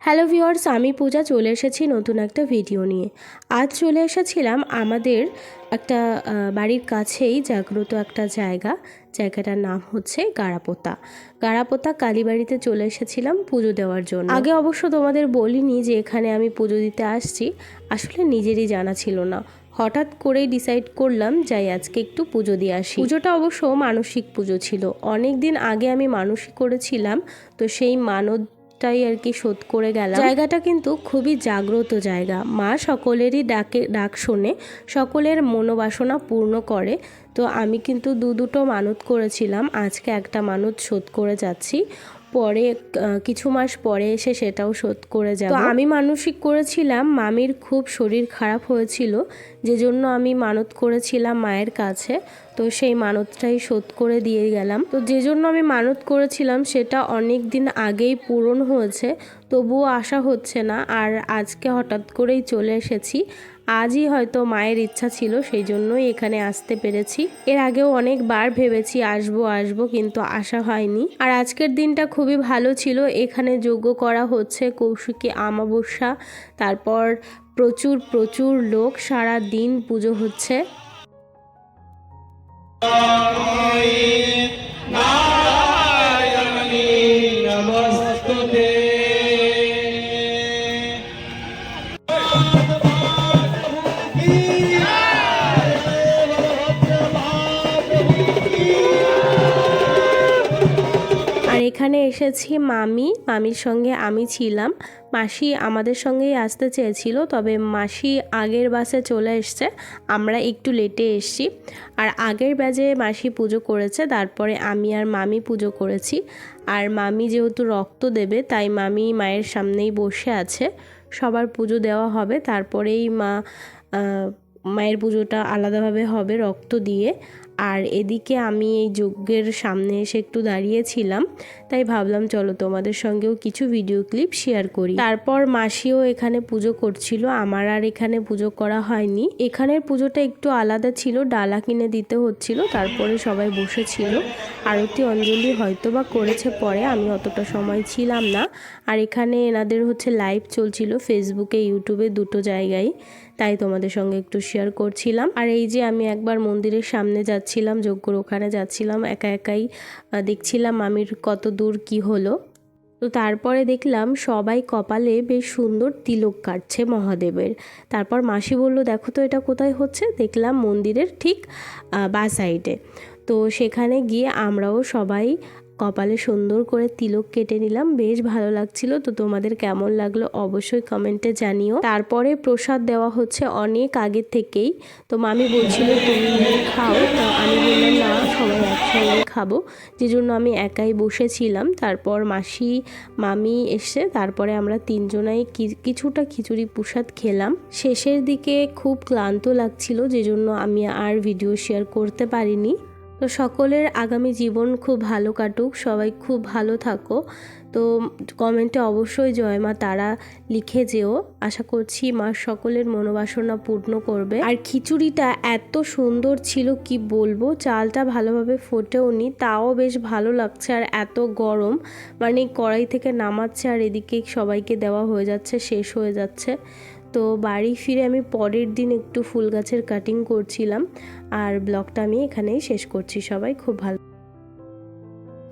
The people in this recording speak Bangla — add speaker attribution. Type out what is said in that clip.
Speaker 1: হ্যালো ভিওয়ার্স আমি পূজা চলে এসেছি নতুন একটা ভিডিও নিয়ে। আজ চলে এসেছিলাম আমাদের একটা বাড়ির কাছেই জাগ্রত একটা জায়গা। জায়গাটার নাম হচ্ছে গাড়াপোতা। গাড়াপোতা কালীবাড়িতে চলে এসেছিলাম পুজো দেওয়ার জন্য। আগে অবশ্য তোমাদের বলিনি যে এখানে আমি পুজো দিতে আসছি। আসলে নিজেরই জানা ছিল না। হঠাৎ করেই ডিসাইড করলাম, যাই আজকে একটু পুজো দিয়ে আসি। পুজোটা অবশ্য মানসিক পুজো ছিল। অনেক দিন আগে আমি মানসিক করেছিলাম, তো সেই মানতটাই আর কি শোধ করে গেলাম। জায়গাটা কিন্তু খুবই জাগ্রত জায়গা। মা সকলেরই ডাকে, ডাক শোনে, সকলের মনোবাসনা পূর্ণ করে। তো আমি কিন্তু দু দুটো মানত করেছিলাম। আজকে একটা মানত শোধ করে যাচ্ছি। পরে কিছু মাস পরে এসে সেটাও শোধ করে যাব। আমি মানসিক করেছিলাম, মামির খুব শরীর খারাপ হয়েছিল যে জন্য আমি মানত করেছিলাম মায়ের কাছে, তো সেই মানতটাই শোধ করে দিয়ে গেলাম। তো যে জন্য আমি মানত করেছিলাম, সেটা অনেক দিন আগেই পূরণ হয়েছে, তবুও আশা হচ্ছে না, আর আজকে হঠাৎ করেই চলে এসেছি। আজই হয়তো মায়ের ইচ্ছা ছিল সেই জন্যই এখানে আসতে পেরেছি। এর আগেও অনেকবার ভেবেছি আসব আসব কিন্তু আসা হয়নি। আর আজকের দিনটা খুবই ভালো ছিল। এখানে যোগ্য করা হচ্ছে কৌশিকী আমাবস্যা তারপর প্রচুর প্রচুর লোক সারা দিন পুজো হচ্ছে। নমস্তে এখানে এসেছি মামি। মামির সঙ্গে আমি ছিলাম। মাসি আমাদের সঙ্গেই আসতে চেয়েছিল, তবে মাসি আগের বাসে চলে এসছে। আমরা একটু লেটে এসছি। আর আগের ব্যাজে মাসি পুজো করেছে, তারপরে আমি আর মামি পুজো করেছি। আর মামি যেহেতু রক্ত দেবে, তাই মামি মায়ের সামনেই বসে আছে। সবার পুজো দেওয়া হবে, তারপরেই মা মায়ের পুজোটা আলাদাভাবে হবে রক্ত দিয়ে। আর এদিকে আমি এই যজ্ঞের সামনে এসে একটু দাঁড়িয়েছিলাম, তাই ভাবলাম চলো তোমাদের সঙ্গেও কিছু ভিডিও ক্লিপ শেয়ার করি। তারপর মাসিও এখানে পুজো করছিল, আমার আর এখানে পুজো করা হয়নি। এখানের পুজোটা একটু আলাদা ছিল, ডালা কিনে দিতে হচ্ছিল, তারপরে সবাই বসেছিল। আরতি অঞ্জলি হয়তো বা করেছে পরে, আমি অতটা সময় ছিলাম না। আর এখানে এনাদের হচ্ছে লাইভ চলছিল ফেসবুকে ইউটিউবে দুটো জায়গায়, তাই তোমাদের সঙ্গে একটু শেয়ার করছিলাম। আর এই যে আমি একবার মন্দিরের সামনে যাচ্ছিলাম, যজ্ঞর ওখানে যাচ্ছিলাম, একা একাই দেখছিলাম মামির কত দূর কি হলো। তো তারপরে দেখলাম সবাই কপালে বেশ সুন্দর তিলক কাটছে মহাদেবের। তারপর মাসি বলল, দেখো তো এটা কোথায় হচ্ছে? দেখলাম মন্দিরের ঠিক বা সাইডে তো সেখানে গিয়ে আমরাও সবাই কপালে সুন্দর করে তিলক কেটে নিলাম, বেশ ভালো লাগছিল। তো তোমাদের কেমন লাগল অবশ্যই কমেন্টে জানিও। তারপরে প্রসাদ দেওয়া হচ্ছে অনেক আগের থেকেই। তো মামি বলছিল, তুমি খাও। তো আমি বললাম, না, সবাই একসঙ্গে খাব। যে জন্য আমি একাই বসেছিলাম। তারপর মাসি, মামি এসে তারপরে আমরা তিনজনাই কিছুটা খিচুড়ি প্রসাদ খেলাম। শেষের দিকে খুব ক্লান্ত লাগছিল যে জন্য আমি আর ভিডিও শেয়ার করতে পারিনি। তো সকলের আগামী জীবন খুব ভালো কাটুক, সবাই খুব ভালো থাকো। তো কমেন্টে অবশ্যই জয় মা, তারা লিখে যেও। আশা করছি মা সকলের মনোবাসনা পূর্ণ করবে। আর খিচুড়িটা এত সুন্দর ছিল, কি বলব? চালটা ভালোভাবে ফোটেও নি তাও বেশ ভালো লাগছে আর এত গরম। মানে কড়াই থেকে নামাচ্ছে আর এদিকে সবাইকে দেওয়া হয়ে যাচ্ছে, শেষ হয়ে যাচ্ছে। তো বাড়ি ফিরে আমি পরের দিন একটু ফুল গাছের কাটিং করছিলাম। আর ব্লগটা আমি এখানেই শেষ করছি। সবাই খুব ভালো